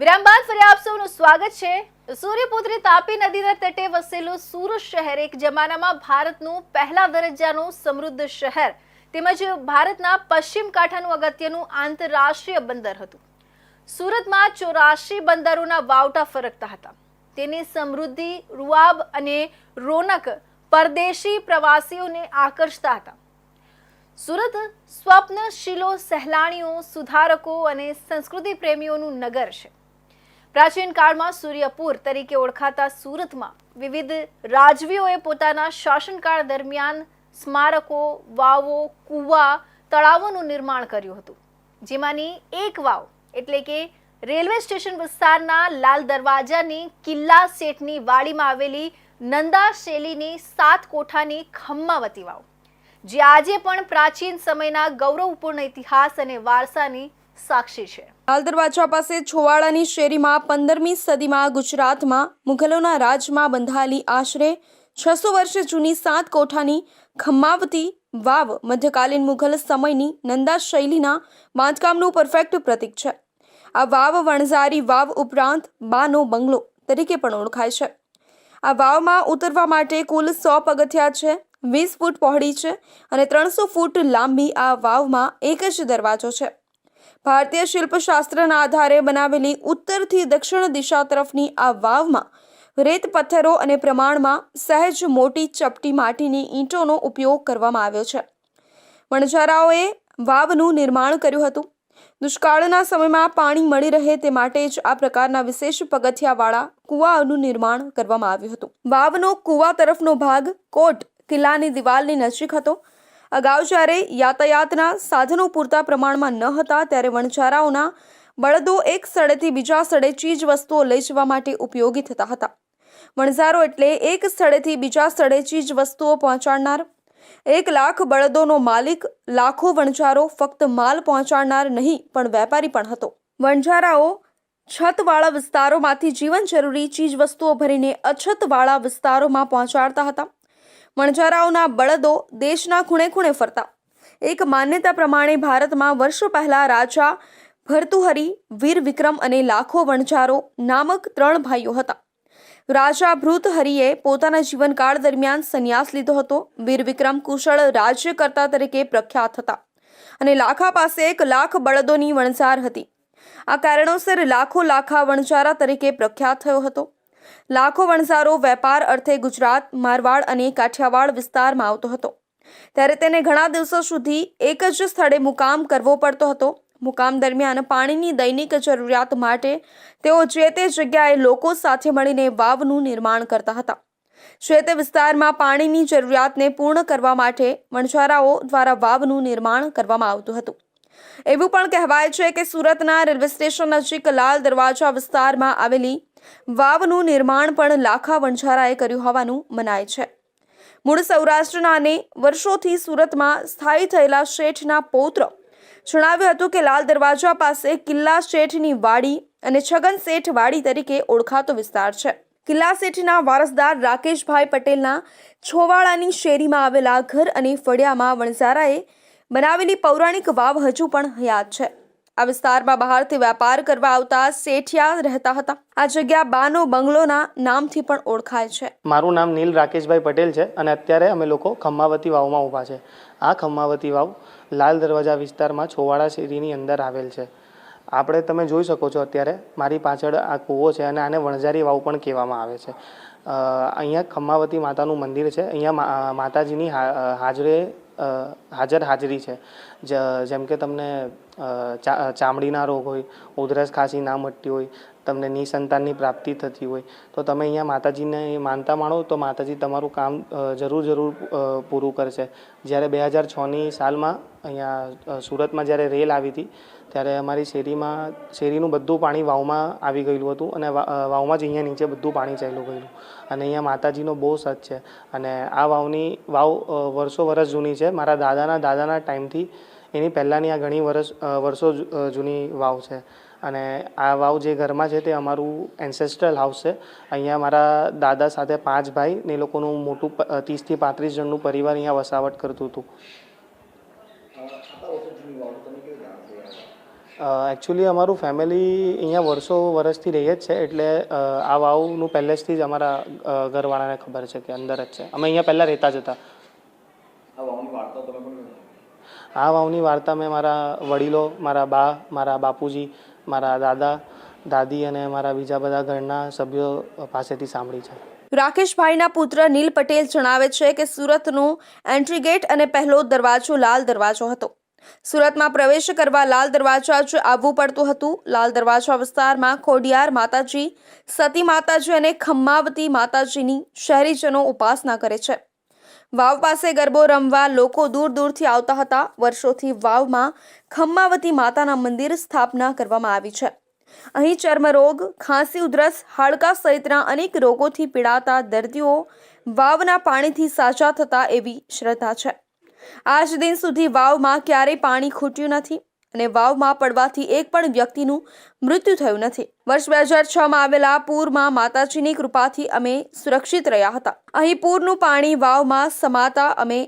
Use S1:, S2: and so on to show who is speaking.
S1: વિરામ બાદ ફરી આપ સૌનું સ્વાગત છે. સૂર્યપુત્રી તાપી નદીના તટે વસેલું સુરત શહેર એક જમાનામાં ભારતનું પહેલા દરજ્જાનું સમૃદ્ધ શહેર તેમજ ભારતના પશ્ચિમ કાંઠાનું અગત્યનું આંતરરાષ્ટ્રીય બંદર હતું. સુરતમાં ચોરાશી બંદરોના વાવટા ફરકતા હતા. તેની સમૃદ્ધિ, રૂઆબ અને રોનક પરદેશી પ્રવાસીઓને આકર્ષતા હતા. સુરત સ્વપ્નશીલો સહેલાણીઓ, સુધારકો અને સંસ્કૃતિ પ્રેમીઓનું નગર છે. પ્રાચીન કાળમાં સૂર્યપુર તરીકે ઓળખાતા સુરતમાં વિવિધ રાજવીઓએ પોતાના શાસનકાળ દરમિયાન સ્મારકો, વાવો, કૂવા, તળાવોનું નિર્માણ કર્યું હતું. જેમાંની એક વાવ એટલે કે રેલવે સ્ટેશન વિસ્તારના લાલ દરવાજાની કિલ્લા શેઠની વાડીમાં આવેલી નંદા શૈલીની સાત કોઠાની ખમ્માવતી વાવ. જે આજે પણ પ્રાચીન સમયના ગૌરવપૂર્ણ ઇતિહાસ અને વારસાની સાક્ષી છે.
S2: લાલ દરવાજા પાસે છોવાડાની શેરીમાં પંદરમી સદીમાં ગુજરાતમાં મુઘલોના રાજમાં બંધાયેલી આશરે છસો વર્ષ જૂની સાત કોઠાની ખમ્માવતી વાવ મધ્યકાલીન મુઘલ સમયની નંદા શૈલીના બાંધકામનું પરફેક્ટ પ્રતીક છે. આ વાવ વણઝારી વાવ ઉપરાંત બાનો બંગલો તરીકે પણ ઓળખાય છે. આ વાવમાં ઉતરવા માટે કુલ સો પગથિયા છે, વીસ ફૂટ પહોળી છે અને ત્રણસો ફૂટ લાંબી આ વાવમાં એક જ દરવાજો છે. ભારતીય શિલ્પશાસ્ત્રના આધારે બનાવેલી ઉત્તરથી દક્ષિણ દિશા તરફની આ વાવમાં રેત પથ્થરો અને પ્રમાણમાં સહેજ મોટી ચપટી માટીની ઈંટોનો ઉપયોગ કરવામાં આવ્યો છે. વણઝારાઓએ વાવનું નિર્માણ કર્યું હતું. દુષ્કાળના સમયમાં પાણી મળી રહે તે માટે જ આ પ્રકારના વિશેષ પગથિયાવાળા કૂવાનું નિર્માણ કરવામાં આવ્યું હતું. વાવનો કૂવા તરફનો ભાગ કોટ, કિલ્લાની દિવાલની નજીક હતો. અગાઉ જ્યારે યાતાયાતના સાધનો પૂરતા પ્રમાણમાં ન હતા, ત્યારે વણઝારાઓના બળદો એક સ્થળેથી બીજા સ્થળે ચીજ વસ્તુઓ લઈ જવા માટે ઉપયોગી થતા હતા. વણઝારો એટલે એક સ્થળેથી બીજા સ્થળે ચીજ વસ્તુઓ પહોંચાડનાર. એક લાખ બળદોનો માલિક, લાખો વણઝારો ફક્ત માલ પહોંચાડનાર નહીં, પણ વેપારી પણ હતો. વણઝારાઓ છતવાળા વિસ્તારોમાંથી જીવન જરૂરી ચીજ વસ્તુઓ ભરીને અછતવાળા વિસ્તારોમાં પહોંચાડતા હતા. વણઝારાઓના બળદો દેશના ખૂણે ખૂણે ફરતા. એક માન્યતા પ્રમાણે ભારતમાં વર્ષો પહેલાં રાજા ભર્તુહરી, વીર વિક્રમ અને લાખો વણઝારો નામક ત્રણ ભાઈઓ હતા. રાજા ભૃતહરિએ પોતાના જીવનકાળ દરમિયાન સંન્યાસ લીધો હતો. વીર વિક્રમ કુશળ રાજ્યકર્તા તરીકે પ્રખ્યાત હતા અને લાખા પાસે એક લાખ બળદોની વણઝાર હતી. આ કારણોસર લાખો લાખા વણઝારા તરીકે પ્રખ્યાત થયો હતો. લાખો વણઝારો વેપાર અર્થે ગુજરાત, મારવાડ અને કાઠિયાવાડ વિસ્તારમાં આવતો હતો. ત્યારે તેને ઘણા દિવસો સુધી એક જ સ્થળે મુકામ કરવો પડતો હતો. મુકામ દરમિયાન પાણીની દૈનિક જરૂરિયાત માટે તેઓ જે તે જગ્યાએ લોકો સાથે મળીને વાવનું નિર્માણ કરતા હતા. જે તે વિસ્તારમાં પાણીની જરૂરિયાતને પૂર્ણ કરવા માટે વણઝારાઓ દ્વારા વાવનું નિર્માણ કરવામાં આવતું હતું. એવું પણ કહેવાય છે કે સુરતના રેલવે સ્ટેશન નજીક લાલ દરવાજા વિસ્તારમાં આવેલી વાવનું નિર્માણ પણ લાખા વણઝારાએ કર્યું હોવાનું મનાય છે. મૂળ સૌરાષ્ટ્રના અને વર્ષોથી સુરતમાં સ્થાયી થયેલા શેઠના પૌત્ર જણાવ્યું હતું કે લાલ દરવાજા પાસે કિલ્લા શેઠની વાડી અને છગન શેઠ વાડી તરીકે ઓળખાતો વિસ્તાર છે. કિલ્લા શેઠના વારસદાર રાકેશભાઈ પટેલના છોવાળાની શેરીમાં આવેલા ઘર અને ફળિયામાં વણઝારાએ બનાવેલી પૌરાણિક વાવ હજુ પણ હયાત છે. આ વિસ્તારમાં બહારથી વેપાર કરવા આવતા શેઠિયા રહેતા હતા. આ જગ્યા બાનો બંગલોના નામથી પણ ઓળખાય છે.
S3: મારું નામ નીલ રાકેશભાઈ પટેલ છે અને અત્યારે અમે લોકો ખમ્માવતી વાવમાં ઊભા છે. આ ખમ્માવતી વાવ લાલ દરવાજા વિસ્તારમાં છોવાડા શેરીની અંદર આવેલ છે. આપણે તમે જોઈ શકો છો અત્યારે મારી પાછળ આ કૂવો છે અને આને વણઝારી વાવ પણ કહેવામાં આવે છે. અહીંયા ખમ્માવતી માતાનું મંદિર છે. અહીંયા માતાજીની હાજરે હાજર હાજરી છે. જેમ કે તમને ચામડીના રોગ હોય, ઉધરસ ખાંસી ના મટતી હોય, તમને નિસંતાનની પ્રાપ્તિ થતી હોય, તો તમે અહીંયા માતાજીને માનતા માણો તો માતાજી તમારું કામ જરૂર જરૂર પૂરું કરશે. જ્યારે બે હજાર છની સાલમાં અહીંયા સુરતમાં જ્યારે રેલ આવી હતી, ત્યારે અમારી શેરીમાં, શેરીનું બધું પાણી વાવમાં આવી ગયેલું હતું અને વાવમાં જ અહીંયા નીચે બધું પાણી ચાલ્યું ગયેલું. અને અહીંયા માતાજીનો બહુ સત છે. અને આ વાવની, વાવ વર્ષો વર્ષ જૂની છે. મારા દાદાના દાદાના ટાઈમથી એની પહેલાંની આ ઘણી વર્ષ વર્ષો જૂની વાવ છે. અને આ વાવ જે ઘરમાં છે તે અમારું એન્સેસ્ટ્રલ હાઉસ છે. અહીંયા મારા દાદા સાથે પાંચ ભાઈ ને એ લોકોનું મોટું ત્રીસથી પાંત્રીસ જણનું પરિવાર અહીંયા વસાવટ કરતું હતું. એકચ્યુઅલી અમારું ફેમિલી અહીંયા વર્ષો, વર્ષથી રહીએ જ છે એટલે આ વાવનું પહેલેથી જ અમારા ઘરવાળાને ખબર છે કે અંદર જ છે. અમે અહીંયા પહેલાં રહેતા જ હતા. આ વાવની વાર્તા મેં મારા વડીલો, મારા બા, મારા બાપુજી, મારા દાદા, દાદી અને મારા બીજા બધા ઘરના સભ્યો પાસેથી સાંભળી છે.
S2: રાકેશભાઈના પુત્ર નીલ પટેલ જણાવે છે કે સુરતનું એન્ટ્રી ગેટ અને પહેલો દરવાજો લાલ દરવાજો હતો. સુરતમાં પ્રવેશ કરવા લાલ દરવાજા જ આવવું પડતું હતું. લાલ દરવાજા વિસ્તારમાં ખોડિયાર માતાજી, સતી માતાજી અને ખમ્માવતી માતાજીની શહેરીજનો ઉપાસના કરે છે. વાવ પાસે ગરબો રમવા લોકો દૂર દૂરથી આવતા હતા. વર્ષોથી વાવમાં ખમ્માવતી માતાના મંદિર સ્થાપના કરવામાં આવી છે. અહીં ચર્મરોગ, ખાંસી ઉધરસ, હાડકા સહિતના અનેક રોગોથી પીડાતા દર્દીઓ વાવના પાણીથી સાજા થતા એવી શ્રદ્ધા છે. આજ દિન સુધી વાવમાં ક્યારેય પાણી ખૂટ્યું નથી. અને વાવમાં પડવાથી એક પણ વ્યક્તિનું મૃત્યુ થયું નથી. વર્ષ બે હજાર છમાં આવેલા પૂરમાં માતાજીની કૃપાથી અમે સુરક્ષિત રહ્યા હતા. અહીં પૂરનું પાણી વાવમાં સમાતા અમે